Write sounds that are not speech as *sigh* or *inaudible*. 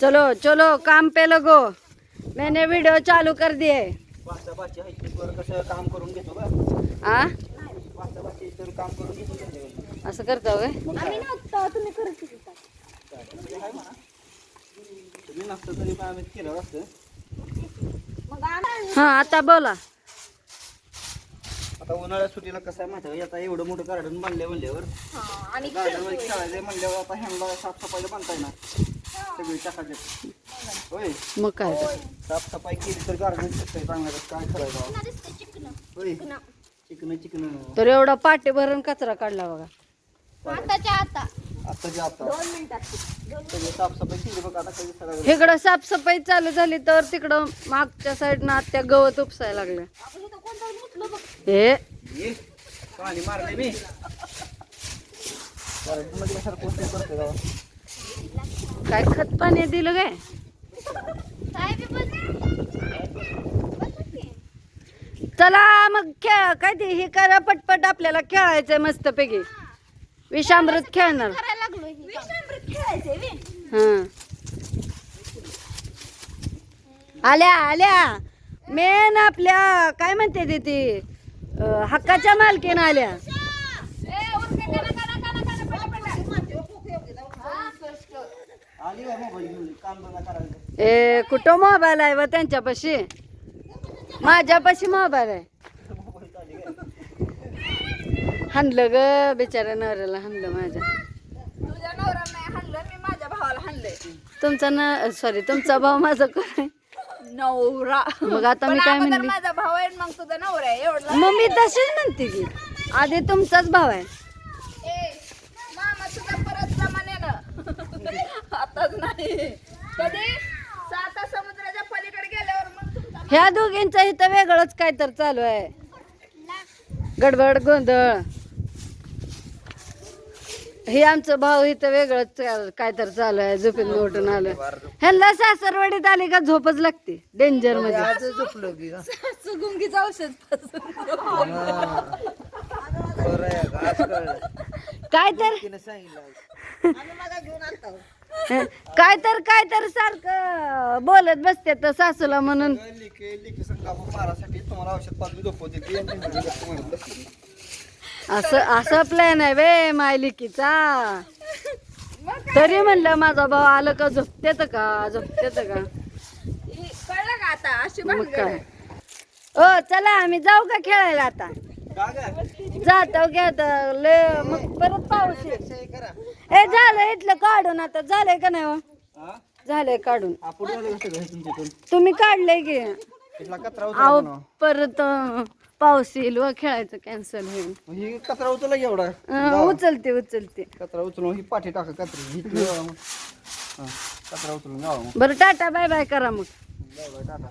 चलो चलो काम पे लगो। मैंने वीडियो चालू कर दिए। वाचा बाची आहे वर कसं काम करून घेतो का आ? वाचा बाची इतर काम करून घेतो त्यांच्याकडे. असं करता होय? मग काय? तुम्ही नसतं तरी पण आम्ही केलं असतं. हा आता बोला. आता उन्हाळ्यात सुट्टीला कसं आहे माहिती आहे का? आता एवढं मोठं गार्डन बांधले म्हणल्यावर. गार्डनमध्ये खेळायचं म्हणल्यावर आता ह्यांना साफसफाईला बांधता येणार. सगळी टाकायचे होय. मग काय तर. साफसफाई केली तर गार्डन दिसतंय चांगलं. काय करायचं होय. चिकन. चिकन तर एवढा पाटे भरून कचरा काढला बघा. आताच्या आता. आत्ताच्या आता. सगळी साफसफाई केली बघ आता कधी सगळं. इकडं साफसफाई चालू झाली तर तिकडं मागच्या साईडनं आत्या गवत उपसायला लागलं हे. ये पाणी मारले मी. *laughs* सारखं कोणतं करते गावात. काय खत पाणी दिलं काय? चला मग खेळ काय ते हे करा पटपट आपल्याला खेळायचंय मस्त पैकी विषामृत खेळणार. हा. आल्या आल्या. मेन आपल्या काय म्हणते ते हक्काच्या मालकीन आल्या आली का मोबाईल घेऊन काम धंदा करायचं ए कुठं मोबाईल आहे व त्यांच्यापाशी? माझ्यापाशी मोबाईल आहे. हाणलं ग बिचाऱ्या नवऱ्याला हाणलं माझ्या. तुझ्या नवरा नाही हाणलं मी माझ्या भावाला हाणलंय. तुमचा ना सॉरी तुमचा भाऊ माझा कोण आहे? नवरा. मग आता मी काय म्हणली? माझा भाऊ आहे मग तुझा नवरा आहे एवढा मग मी तशीच म्हणते की आधी तुमचाच भाव आहे ए मामा तुझा परत जमान्यानं आताच नाही. कधी? साता समुद्राच्या पलीकडे गेल्यावर मग तुमचा ह्या दोघींचं इथं वेगळंच काय तर चालू आहे. गडबड गोंधळ. हे आमचं भाऊ इथं वेगळंच काय तर चालू आहे झोपेत उठून आलं. ह्यांना सासरवाडीत आली का झोपच लागते डेंजरमध्ये. झोपलो की सुगुंगीचं औषध काय तर काय लिके संघा मारासाठी तुम्हाला औषध पाजून झोपवते. ती आणि त्यांची गप्पा मारत बसली. असं असं प्लॅन आहे वे मायलिकीचा तरी म्हणलं माझा भाऊ आलं का झोपतेत का झोपतेत का? कळलं का आता? अशी मग काय? ओ चला आम्ही जाऊ का खेळायला आता? जातो घेत. लय मग परत पाऊस येईल. हे ए झालं इथलं काढून आता. झालंय का नाही हो? झालंय काढून. पुढे झालं कसं घर तुमच्यातून तुम्ही काढलंय की. इथला कचरा अहो म्हणा. परत अं, पाऊस येईल व खेळायचं कॅन्सल होईल. ही कचरा उचला की एवढा? अं, उचलते उचलते. कचरा उचलून ही पाठी टाका कचरी. ही ठेवा मग. हा, कचरा उचलून जावा मग. बरं टाटा बाय बाय करा मग. Bye bye tata.